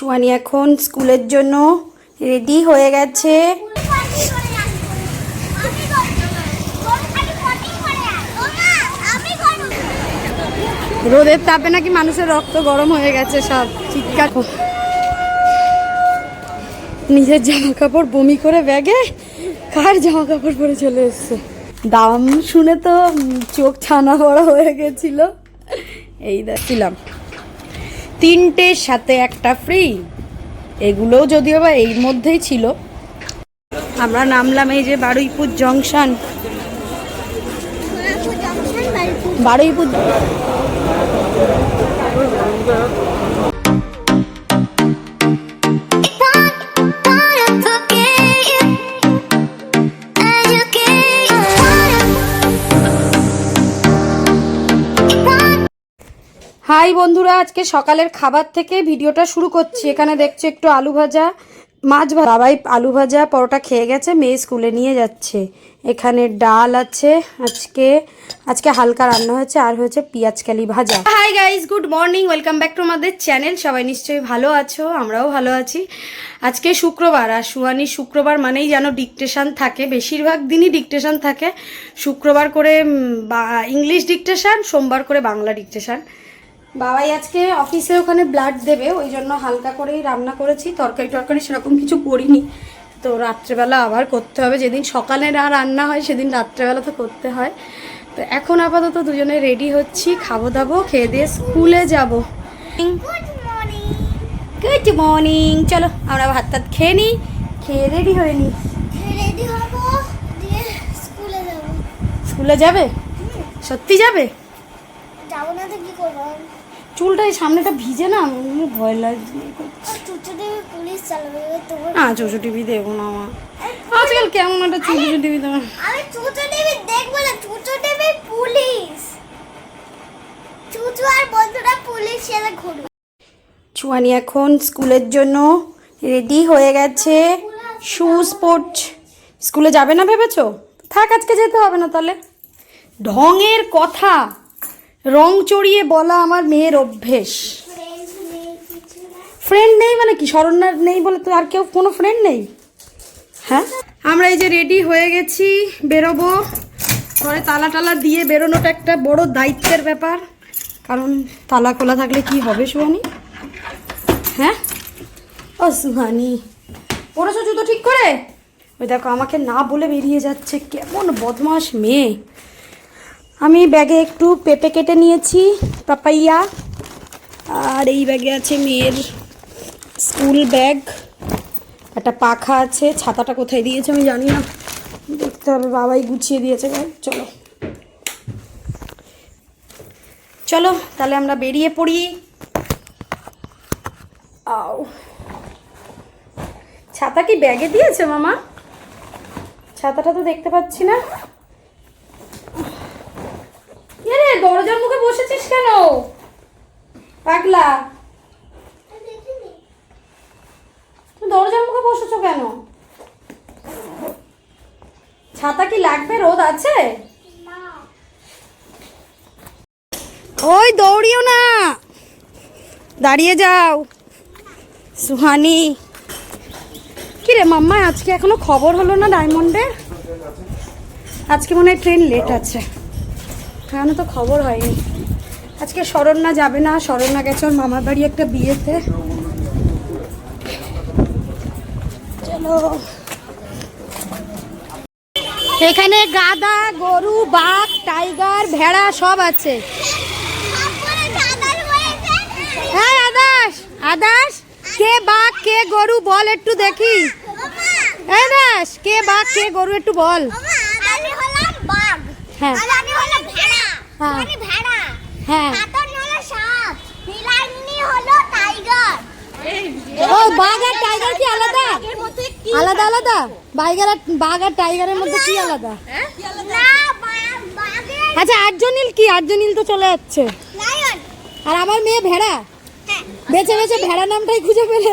চুয়ানি এখন স্কুলের জন্য রেডি হয়ে গেছে। রোদের তাপে নাকি মানুষের রক্ত গরম হয়ে গেছে সব, চিৎকার নিজের জামা কাপড় বমি করে ব্যাগে, কার জামা কাপড় পরে চলে এসছে? দাম শুনে তো চোখ ছানা বড় হয়ে গেছিল। এই দেখছিলাম তিনটের সাথে একটা ফ্রি এগুলোও যদিও বা এর মধ্যেই ছিল। আমরা নামলাম এই যে বারুইপুর জংশন বারুইপুর হাই বন্ধুরা, আজকে সকালের খাবার থেকে ভিডিওটা শুরু করছি। এখানে দেখছ একটু আলু ভাজা, মাছ ভাজা। বাবাই আলু ভাজা পরোটা খেয়ে গেছে, মেয়ে স্কুলে নিয়ে যাচ্ছে। এখানে ডাল আছে, আজকে আজকে হালকা রান্না হয়েছে, আর হয়েছে পেঁয়াজ কালি ভাজা। Hi guys good morning welcome back to আমাদের চ্যানেল সবাই নিশ্চয়ই ভালো আছো, আমরাও ভালো আছি। আজকে শুক্রবার, আর সুয়ানি শুক্রবার মানেই যেন ডিকটেশান থাকে। বেশিরভাগ দিনই ডিকটেশন থাকে। শুক্রবার করে বা ইংলিশ ডিকটেশান সোমবার করে বাংলা ডিকটেশন বাবাই আজকে অফিসে ওখানে ব্লাড দেবে ওই জন্য হালকা করেই রান্না করেছি। তরকারি টরকারি সেরকম কিছু করিনি। তো রাত্রেবেলা আবার করতে হবে। যেদিন সকালে না রান্না হয় সেদিন রাত্রেবেলা তো করতে হয়। তো এখন আপাতত দুজনে রেডি হচ্ছি খাব দাবো খেয়ে দিয়ে স্কুলে যাব। গুড মর্নিং চলো আমরা ভাত টাত খেয়ে নিই খেয়ে রেডি হয়ে নিই। স্কুলে যাবে। সত্যি যাবে? যাব না তো কি করব? চুলটা এই সামনেটা ভিজে না ভয় লাগছে। চুচু না চোষো টিভি দেবো না আমার আজকাল কেমন একটা চুষো টিভি দেবো আমি চুচু দেবে দেখব না চুচু দেবে পুলিশ। চুচু আর বন্ধুরা পুলিশ সেটা ঘুরবে। চুয়ানি এখন স্কুলের জন্য রেডি হয়ে গেছে। শু স্পোর্ট স্কুলে যাবে না ভেবেছো? থাক আজকে যেতে হবে না তাহলে। ঢঙের কথা। রং চড়িয়ে বলা আমার মেয়ের অভ্যেস। ফ্রেন্ড নেই মানে কি? শরণ্যার নেই বলে তো আর কেউ, কোনো ফ্রেন্ড নেই? হ্যাঁ? আমরা এই যে রেডি হয়ে গেছি, বেরোবো। ঘরে তালা টালা দিয়ে বেরোনোটা একটা বড় দায়িত্বের ব্যাপার। কারণ তালা খোলা থাকলে কি হবে সুহানি? হ্যাঁ? ও সুহানি, পড়েছো জুতো ঠিক করে? ওই দেখো, আমাকে না বলে বেরিয়ে যাচ্ছে কেমন বদমাস মেয়ে। আমি ব্যাগে একটু পেঁপে কেটে নিয়েছি, পাপাইয়া। আর এই ব্যাগে আছে মেয়ের স্কুল ব্যাগ। একটা পাখা আছে, ছাতাটা কোথায় দিয়েছে আমি জানি না। দেখতে হবে, বাবাই গুছিয়ে দিয়েছে চলো। চলো, তাহলে আমরা বেরিয়ে পড়ি। আও। ছাতা কি ব্যাগে দিয়েছে মামা? ছাতাটা তো দেখতে পাচ্ছি না এ রে দরজার মুখে বসেছিস কেন? পাগলা। দরজার মুখে বসেছো কেন? ছাতা কি লাগবে? রোদ আছে? ওই দৌড়িও না। দাঁড়িয়ে যাও। সুহানি। কি রে মাম্মা, আজকে এখনও খবর হলো না ডায়মন্ডের আজকে মনে হয় ট্রেন লেট আছে। এখনও তো খবর হয়নি। আজকে শরণ্যা যাবে না শরণ্যা গেছে ওর মামার বাড়ি একটা বিয়েতে। চলো। এখানে গাদা গরু বাঘ টাইগার ভেড়া সব আছে। হ্যাঁ আদাস আদাস কে বাঘ কে গরু বল একটু দেখি। এই দাস কে বাঘ কে গরু একটু বল। আমি হ্যাঁ। আর আমি হলাম ভেড়া হ্যাঁ। ভেড়া হ্যাঁ হলো সাপ নীলান্নি হলো টাইগার ও বাঘ আর টাইগার কি আলাদা আলাদা আলাদা বাঘ আর বাঘ আর টাইগারের মধ্যে কি আলাদা আচ্ছা আর্জনীল কি আর্জনীল তো চলে যাচ্ছে আর আমার মেয়ে ভেড়া হ্যাঁ বেছে বেছে ভেড়া নামটাই খুঁজে পেলে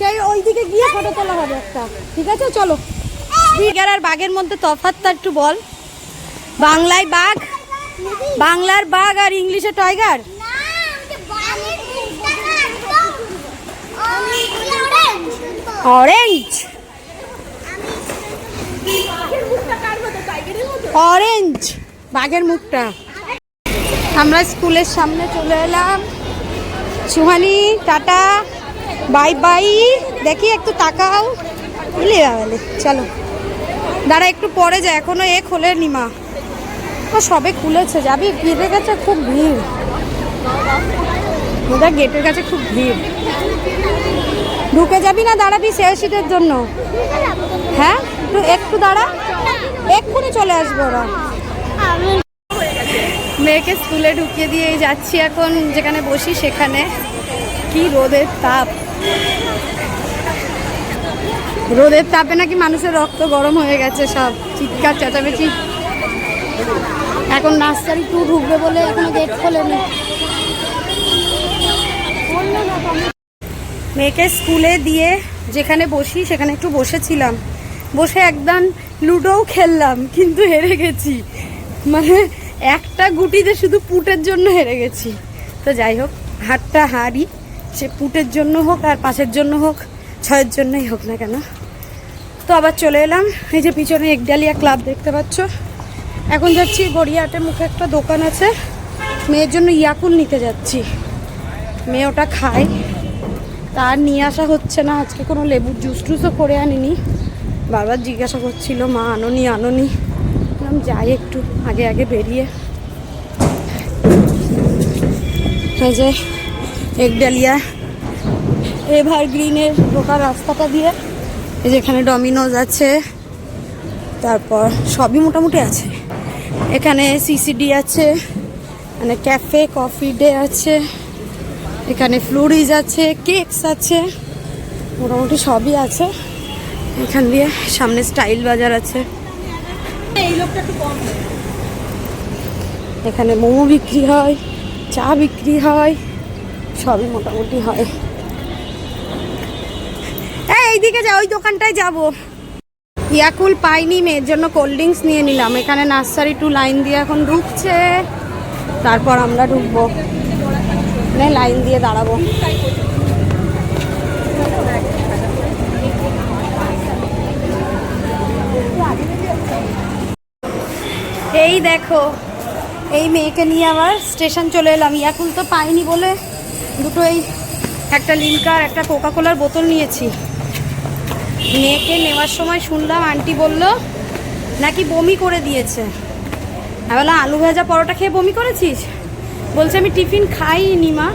সেই ওই দিকে গিয়ে ফটো তোলা হবে একটা। ঠিক আছে? চলো। বিগার আর বাঘের মধ্যে তফাৎটা একটু বল। বাংলায় বাঘ, বাংলার বাঘ আর ইংলিশে টাইগার অরেঞ্জ অরেঞ্জ বাঘের মুখটা। আমরা স্কুলের সামনে চলে এলাম। সুহানি, টাটা। Bye bye. দেখি, একটু তাকাও। বুঝলি বাবালে? চলো। দাঁড়া, একটু পরে যায় এখনও এ খোলে নিমা ও সবে খুলেছে, যাবি? গেটের কাছে খুব ভিড়। ওদের গেটের কাছে খুব ভিড়। ঢুকে যাবি না, দাঁড়াবি শেয়ার সিটের জন্য? হ্যাঁ? একটু একটু দাঁড়া। এক্ষুনি চলে আসব ওরা। মেয়েকে স্কুলে ঢুকিয়ে দিয়ে যাচ্ছি এখন, যেখানে বসি সেখানে। কি রোদের তাপ। রোদের তাপে নাকি মানুষের রক্ত গরম হয়ে গেছে সব, চিৎকার, চেঁচামেচি। এখন নার্সারি টু ঢুকবে বলে এখনও গেট খোলেনি। মেয়েকে স্কুলে দিয়ে যেখানে বসি, সেখানে একটু বসেছিলাম। বসে একদম লুডোও খেললাম, কিন্তু হেরে গেছি। মানে একটা গুটিতে শুধু পুটের জন্য হেরে গেছি। তো যাই হোক হাটটা হারি সে পুটের জন্য হোক আর পাশের জন্য হোক, ছয়ের জন্যই হোক না কেন। তো আবার চলে এলাম, এই যে পিছনে একডালিয়া ক্লাব দেখতে পাচ্ছ। এখন যাচ্ছি গড়িয়াহাটে, মুখে একটা দোকান আছে। মেয়ের জন্য ইয়াকুল নিতে যাচ্ছি। মেয়ে ওটা খায়। তার নিয়ে আসা হচ্ছে না, আজকে কোনো লেবুর জুস টুসও করে আনিনি। বারবার জিজ্ঞাসা করছিল, মা, আনোনি আনোনি। যাই একটু, আগে আগে বেরিয়ে। যে একডালিয়া এভার গ্রিনের ঢোকার রাস্তাটা দিয়ে, এই যে এখানে ডমিনোজ আছে, তারপর সবই মোটামুটি আছে। এখানে সিসিডি আছে মানে ক্যাফে কফি ডে আছে, এখানে ফ্লুরিজ আছে কেকস আছে, মোটামুটি সবই আছে। এখান দিয়ে সামনে স্টাইল বাজার আছে। এখানে মোমো বিক্রি হয়, চা বিক্রি হয়। সবই মোটামুটি হয়। এই, এইদিকে যা, ওই দোকানটায় যাব। ইয়াকুল পাইনি, মেয়ের জন্য কোল্ড ড্রিঙ্কস নিয়ে নিলাম। এখানে নার্সারি টু লাইন দিয়ে এখন ঢুকছে। তারপর আমরা ঢুকবো। লাইন দিয়ে দাঁড়াবো। এই দেখো, এই মেয়েকে নিয়ে আবার স্টেশন চলে এলাম। ইয়াকুল তো পাইনি বলে দুটো এই একটা লিমকা আর একটা কোকা কোলার বোতল নিয়েছি। মেয়েকে নেওয়ার সময় শুনলাম আন্টি বলল, নাকি বমি করে দিয়েছে? আমি বললাম, আলু ভাজা পরোটা খেয়ে বমি করেছিস? বলছে, আমি টিফিন খাইনি মা।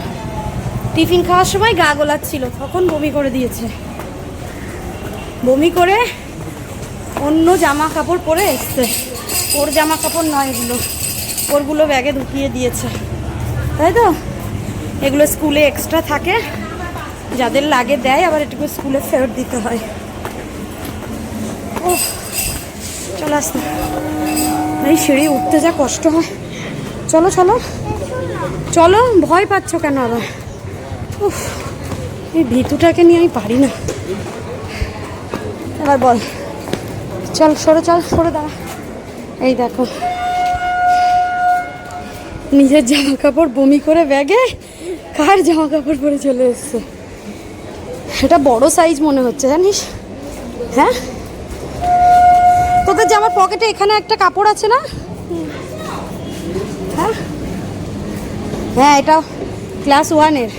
টিফিন খাওয়ার সময় গা গোলাচ্ছিল, তখন বমি করে দিয়েছে। বমি করে অন্য জামা কাপড় পরে এসছে। ওর জামা কাপড় নয় এগুলো, ওরগুলো ব্যাগে ঢুকিয়ে দিয়েছে। তাই তো? এগুলো স্কুলে এক্সট্রা থাকে। যাদের লাগে দেয়, আবার এটুকু স্কুলে ফেরত দিতে হয়। ও চলে আসতে। এই সিঁড়ি উঠতে যা কষ্ট হয়। চলো চলো। চলো, ভয় পাচ্ছ কেন আবার? উফ, এই ভিতুটাকে নিয়ে আমি পারি না। এবার বল। চল, সরে চল, সরে দাঁড়া। এই দেখো। নিজের জামা কাপড় বমি করে ব্যাগে কার জামা কাপড় পরে চলে এসছে? এটা বড় সাইজ মনে হচ্ছে জানিস? হ্যাঁ? তোদের জামার পকেটে এখানে একটা কাপড় আছে না? হ্যাঁ? হ্যাঁ এটা ক্লাস ওয়ানের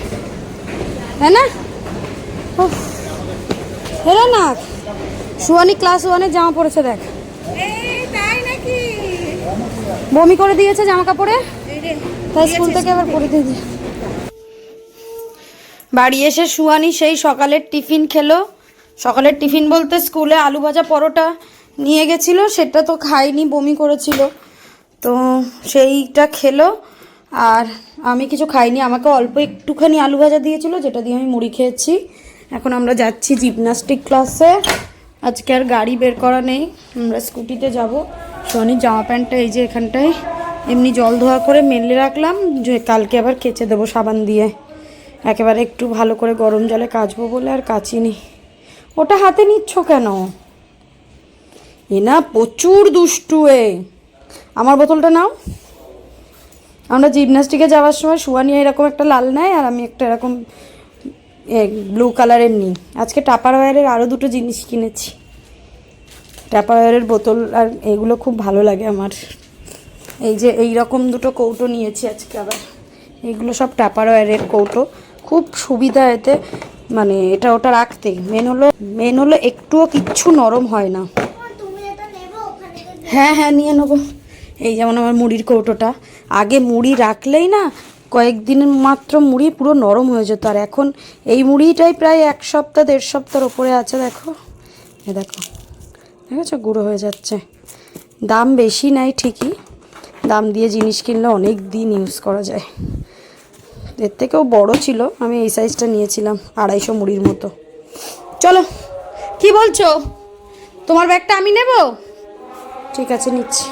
তাই না? হেরে না। সুয়ানি ক্লাস ওয়ানের জামা পরেছে দেখ। বমি করে দিয়েছে জামা কাপড়ে তাই স্কুল থেকে আবার পরে দিয়ে দিয়ে বাড়ি এসে সুয়ানি সেই সকালের টিফিন খেলো। সকালের টিফিন বলতে স্কুলে আলু ভাজা পরোটা নিয়ে গেছিল, সেটা তো খাইনি, বমি করেছিল। তো সেইটা খেলো, আর আমি কিছু খাইনি, আমাকে অল্প একটুখানি আলু ভাজা দিয়েছিল, যেটা দিয়ে আমি মুড়ি খেয়েছি। এখন আমরা যাচ্ছি জিমনাস্টিক ক্লাসে। আজকে আর গাড়ি বের করা নেই, আমরা স্কুটিতে যাব। সোনির জামা প্যান্টটা এই যে এখানটায়, এমনি জল ধোয়া করে মেলে রাখলাম, যে কালকে আবার কেচে দেবো সাবান দিয়ে। একেবারে একটু ভালো করে গরম জলে কাচবো বলে আর কাচিনি। ওটা হাতে নিচ্ছ কেন? এ না প্রচুর দুষ্টু এ। আমার বোতলটা নাও। আমরা জিমনাস্টিকে যাওয়ার সময় সুয়ানিয়া এরকম একটা লাল নেয় আর আমি একটা এরকম ব্লু কালারের নিই। আজকে টাপার ওয়ারের আরও দুটো জিনিস কিনেছি। টাপার ওয়ারের বোতল আর এগুলো খুব ভালো লাগে আমার। এই যে এই রকম দুটো কৌটো নিয়েছি আজকে আবার। এগুলো সব টাপার ওয়ারের কৌটো। খুব সুবিধা এতে। মানে এটা ওটা রাখতে। মেন হলো মেন হলো একটুও কিচ্ছু নরম হয় না। হ্যাঁ হ্যাঁ নিয়ে নেব। এই যেমন আমার মুড়ির কৌটোটা। আগে মুড়ি রাখলেই না, কয়েকদিন মাত্র মুড়ি পুরো নরম হয়ে যেত। আর এখন এই মুড়িটাই প্রায় এক সপ্তাহ, দেড় সপ্তাহর ওপরে আছে, দেখো। এ দেখো। ঠিক আছে গুঁড়ো হয়ে যাচ্ছে। দাম বেশি নাই ঠিকই। দাম দিয়ে জিনিস কিনলে অনেক দিন ইউজ করা যায়। এর থেকেও বড় ছিল, আমি এই সাইজটা নিয়েছিলাম, আড়াইশো মুড়ির মতো। চলো, কি বলছো? তোমার ব্যাগটা আমি নেব? ঠিক আছে, নিচ্ছি।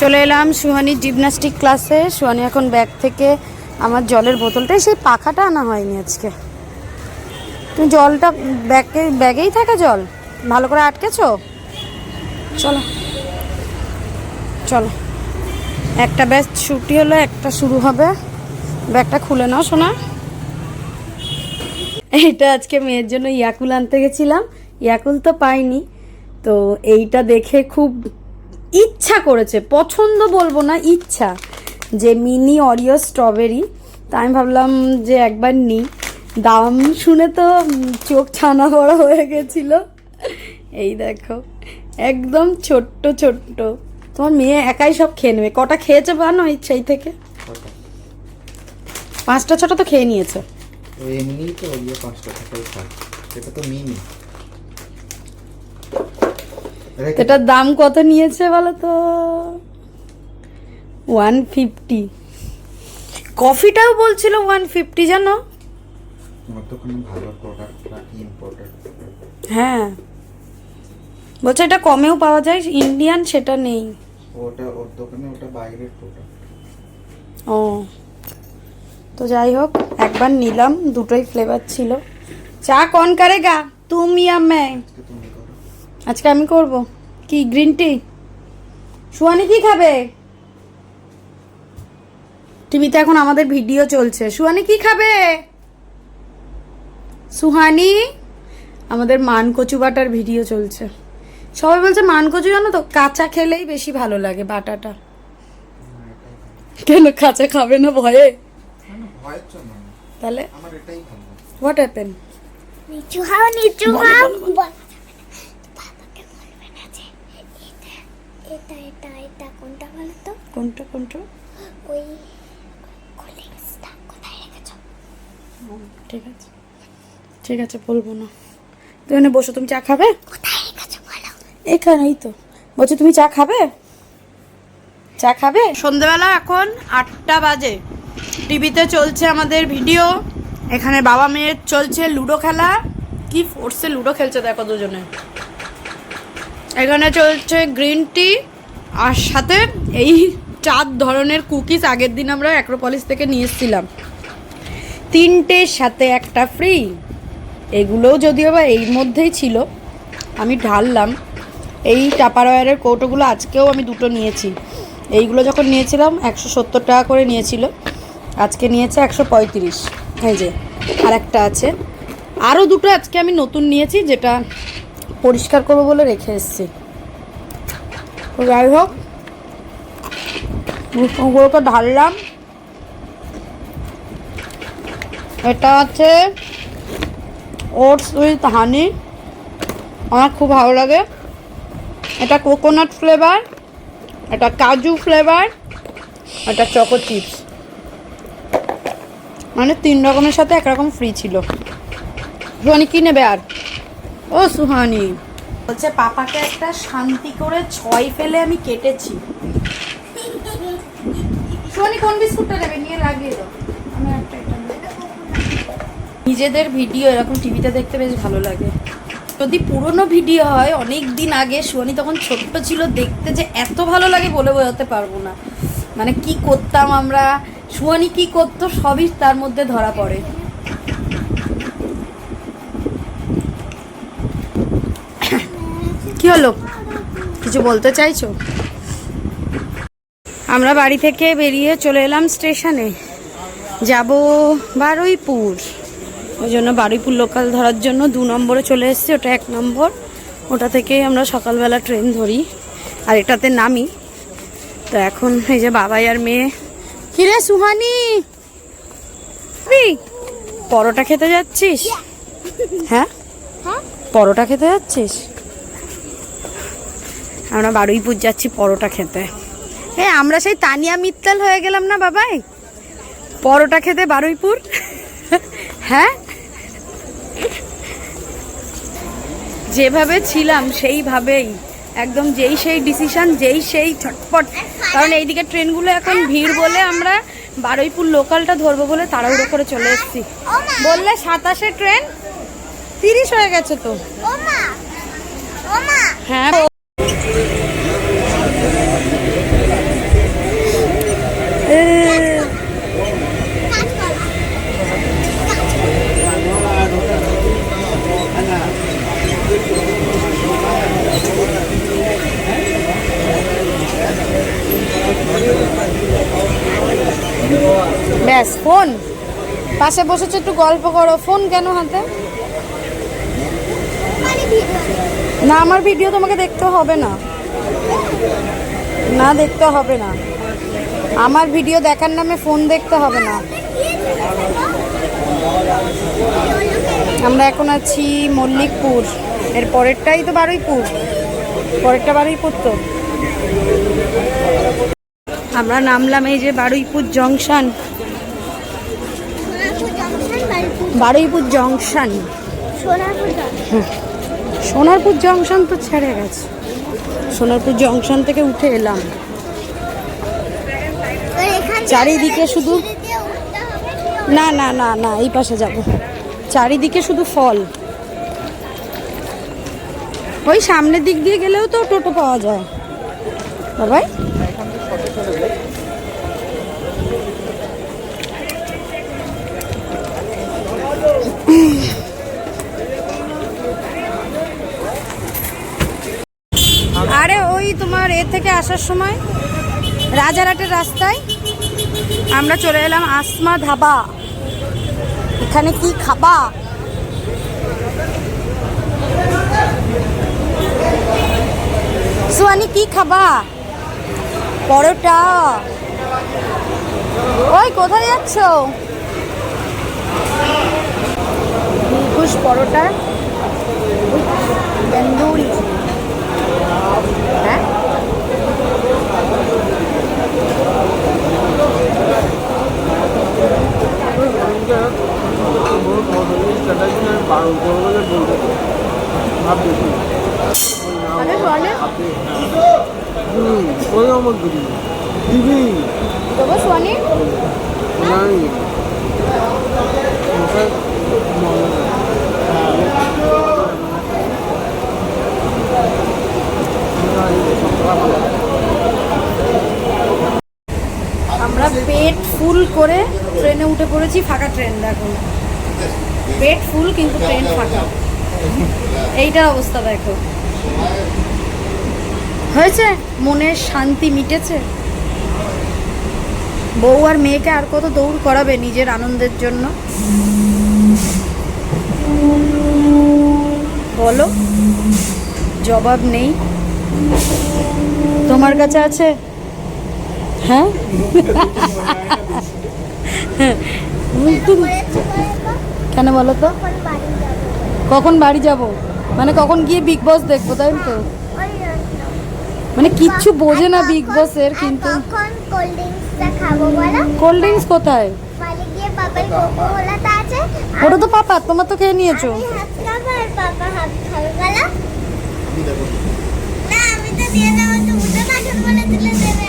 চলে এলাম সুহানির জিমনাস্টিক ক্লাসে সুহানি এখন ব্যাগ থেকে আমার জলের বোতলটাই সেই পাখাটা আনা হয়নি আজকে। তুমি জলটা ব্যাগে, ব্যাগেই থাকে জল? ভালো করে আটকেছো? চলো চলো। একটা ব্যাচ ছুটি হলো, একটা শুরু হবে। ব্যাগটা খুলে নাও শোনা এইটা আজকে মেয়ের জন্য ইয়াকুল আনতে গেছিলাম। ইয়াকুল তো পাইনি। তো এইটা দেখে খুব ইচ্ছা করেছে। পছন্দ বলব না, ইচ্ছা। যে মিনি অরিও স্ট্রবেরি। তা আমি ভাবলাম যে একবার নিই। দাম শুনে তো চোখ ছানা বড় হয়ে গেছিল। এই দেখো, একদম ছোট্ট ছোট্ট। তোমার মেয়ে একাই সব খেয়ে নেবে। কটা খেয়েছে বানো সেই থেকে? পাঁচটা ছটা তো খেয়ে নিয়েছে। ও এমনিই তো ইয়ে পাঁচটা টাকাই খায় এটা তো মিনি এটার দাম কত নিয়েছে বলো তো ওয়ান ফিফটি কফিটাও বলছিল ওয়ান ফিফটি জানো? হ্যাঁ। বলছে এটা কমেও পাওয়া যায় ইন্ডিয়ান সেটা নেই। ওটা ওর দোকানে ওটা বাইরের প্রোডাক্ট ও। তো যাই হোক একবার নিলাম দুটোই ফ্লেভার ছিল। চা কন কারেগা তুমি আর আজকে তুমি করো। আজকে আমি করব। কি গ্রিন টি সুহানি কি খাবে? টিভিতে এখন আমাদের ভিডিও চলছে। সুহানি কি খাবে? সুহানি? আমাদের মান কচু বাটার ভিডিও চলছে। সবাই বলছে মান কচু জানো তো কাঁচা খেলেই বেশি ভালো লাগে বাটাটা। কেন কাঁচা খাবে না ভয়ে? ভয়ের জন্য তাহলে? আমার এটাই ভালো। হোয়াট হ্যাপেন নিচু খাও নিচু খাও এটা এটা এটা কোনটা বলো তো? কোনটা কোনটা? ওই কোলিংসটা কোথায় রেখেছো? ঠিক আছে। ঠিক আছে বলব না। তুমি এখানে বসো তুমি চা খাবে? কোথায় রেখেছো বলো? এখানেই তো। বলছি তুমি চা খাবে? চা খাবে? সন্ধেবেলা এখন আটটা বাজে। টিভিতে চলছে আমাদের ভিডিও, এখানে বাবা মেয়ের চলছে লুডো খেলা। কি ফোর্সে লুডো খেলছে দেখো দুজনে। এখানে চলছে গ্রিন টি আর সাথে এই চার ধরনের কুকিজ আগের দিন আমরা অ্যাক্রোপলিস থেকে নিয়ে এসেছিলাম। তিনটের সাথে একটা ফ্রি এগুলোও যদিও বা এই মধ্যেই ছিল, আমি ঢাললাম। এই টাপারওয়ারের কৌটোগুলো আজকেও আমি দুটো নিয়েছি। এইগুলো যখন নিয়েছিলাম, একশো সত্তর টাকা করে নিয়েছিল। আজকে নিয়েছে একশো পঁয়ত্রিশ। এই যে আর একটা আছে। আরও দুটো আজকে আমি নতুন নিয়েছি, যেটা পরিষ্কার করব বলে রেখে এসেছি। যাই হোক ওগুলোকে ঢাললাম। এটা আছে ওটস উইথ হানি। আমার খুব ভালো লাগে। এটা কোকোনাট ফ্লেভার, এটা কাজু ফ্লেভার, এটা চকো চিপস মানে তিন রকমের সাথে একরকম ফ্রি ছিল। সুহানি কি নেবে আর? ও সুহানি। বলছে, পাপাকে একটা শান্তি করে ছয় ফেলে আমি কেটেছি। সুহানি কোন বিস্কুটটা নেবে? নিয়ে লাগিয়ে দাও। নিজেদের ভিডিও, এরকম টিভিতে দেখতে বেশ ভালো লাগে। যদি পুরনো ভিডিও হয়, অনেক দিন আগে সোনি তখন ছোট্ট ছিল, দেখতে যে এত ভালো লাগে বলে বোঝাতে পারব না। মানে কি করতাম আমরা? সোয়ানি কি করতো, সবই তার মধ্যে ধরা পড়ে। কি হলো? কিছু বলতে চাইছো? আমরা বাড়ি থেকে বেরিয়ে চলে এলাম স্টেশনে। যাব বারুইপুর। ওই জন্য বারুইপুর লোকাল ধরার জন্য দু নম্বরে চলে এসেছি, ওটা এক নম্বর। ওটা থেকে আমরা সকালবেলা ট্রেন ধরি, আর এটাতে নামি। তো এখন এই যে বাবাই আর মেয়ে কিরে সুহানি? পরোটা খেতে যাচ্ছিস? হ্যাঁ? হ্যাঁ? পরোটা খেতে যাচ্ছিস? আমরা বারুইপুর যাচ্ছি পরোটা খেতে। হ্যাঁ আমরা সেই তানিয়া মিত্তাল হয়ে গেলাম না বাবাই? পরোটা খেতে বারুইপুর? হ্যাঁ? যেভাবে ছিলাম সেইভাবেই। একদম যেই সেই ডিসিশন যেই সেই ছটপট কারণ এইদিকে ট্রেনগুলো এখন ভিড় বলে আমরা বারুইপুর লোকালটা ধরবো বলে তাড়াহুড়ো করে চলে এসেছি। বললে সাতাশে ট্রেন তিরিশ হয়ে গেছে তো। হ্যাঁ পাশে বসেছো, একটু গল্প করো। ফোন কেন হাতে? না, আমার ভিডিও তোমাকে দেখতে হবে না। না, দেখতে হবে না। আমার ভিডিও দেখার নামে ফোন দেখতে হবে না। আমরা এখন আছি মল্লিকপুর। এর পরেরটাই তো বারুইপুর। পরেরটা বারুইপুর তো। আমরা নামলাম এই যে Baruipur junction Sonarpur junction Baruipur junction. Sonarpur junction. তো ছেড়ে গেছে। সোনারপুর জংশন থেকে উঠে এলাম। চারিদিকে শুধু-। না না না না এই পাশে যাব। চারিদিকে শুধু ফল। ওই সামনের দিক দিয়ে গেলেও তো টোটো পাওয়া যায়। বাবাই আরে ওই তোমার এ থেকে আসার সময় রাজারহাটের রাস্তায় আমরা চলে এলাম আসমা ধাবা এখানে কি খাবা সুয়ানি কি খাবা পরোটা ওই কোথায় যাচ্ছ দিলখুশ পরোটা তন্দুরি দেবো সোয়ানি নাই ওটা আমরা পেট ফুল করে ট্রেনে পড়েছি ফাঁকা ট্রেন দেখো। পেট ফুল কিন্তু ট্রেন ফাঁকা। এইটার অবস্থা, দেখো। হয়েছে? মনের শান্তি মিটেছে? বউ আর মেয়েকে আর কত দৌড় করাবে নিজের আনন্দের জন্য? বলো, জবাব নেই। তোমার কাছে আছে? হ্যাঁ? কেন বলো তো। কখন বাড়ি যাব? মানে কখন গিয়ে বিগ বস দেখব তাই তো? মানে কিচ্ছু বোঝে না বিগ বসের আর কিন্তু কোল্ড ড্রিঙ্কস কোথায়? ওটা তো পাপা তোমার তো খেয়ে নিয়েছো। না আমি তো দিয়ে দেবো তুমি তো তখন বলে দিলে দেবে।